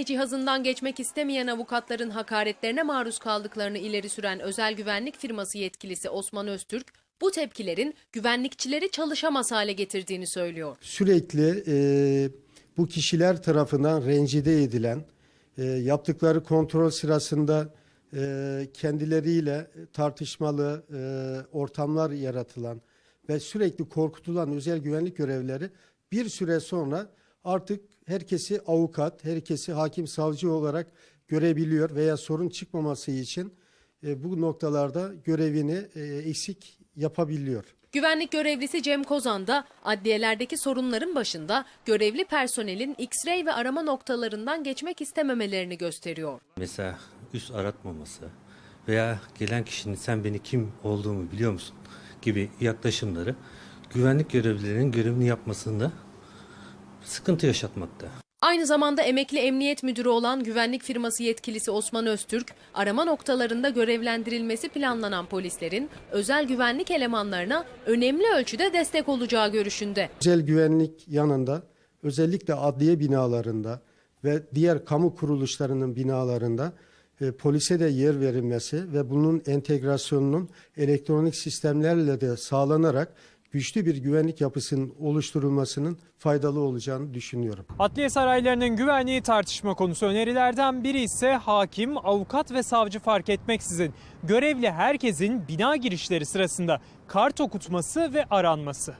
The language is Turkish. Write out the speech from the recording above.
cihazından geçmek istemeyen avukatların hakaretlerine maruz kaldıklarını ileri süren özel güvenlik firması yetkilisi Osman Öztürk, bu tepkilerin güvenlikçileri çalışamaz hale getirdiğini söylüyor. sürekli e, bu kişiler tarafından rencide edilen, e, yaptıkları kontrol sırasında e, kendileriyle tartışmalı e, ortamlar yaratılan ve sürekli korkutulan özel güvenlik görevlileri bir süre sonra artık herkesi avukat, herkesi hakim savcı olarak görebiliyor veya sorun çıkmaması için e, bu noktalarda görevini e, eksik yapabiliyor. Güvenlik görevlisi Cem Kozan da adliyelerdeki sorunların başında görevli personelin X-ray ve arama noktalarından geçmek istememelerini gösteriyor. Mesela üst aratmaması veya gelen kişinin sen beni kim olduğumu biliyor musun gibi yaklaşımları güvenlik görevlilerinin görevini yapmasında sıkıntı yaşatmakta. Aynı zamanda emekli emniyet müdürü olan güvenlik firması yetkilisi Osman Öztürk, arama noktalarında görevlendirilmesi planlanan polislerin özel güvenlik elemanlarına önemli ölçüde destek olacağı görüşünde. Özel güvenlik yanında özellikle adliye binalarında ve diğer kamu kuruluşlarının binalarında e, polise de yer verilmesi ve bunun entegrasyonunun elektronik sistemlerle de sağlanarak güçlü bir güvenlik yapısının oluşturulmasının faydalı olacağını düşünüyorum. Adliye saraylarının güvenliği tartışma konusu önerilerden biri ise hakim, avukat ve savcı fark etmeksizin görevli herkesin bina girişleri sırasında kart okutması ve aranması.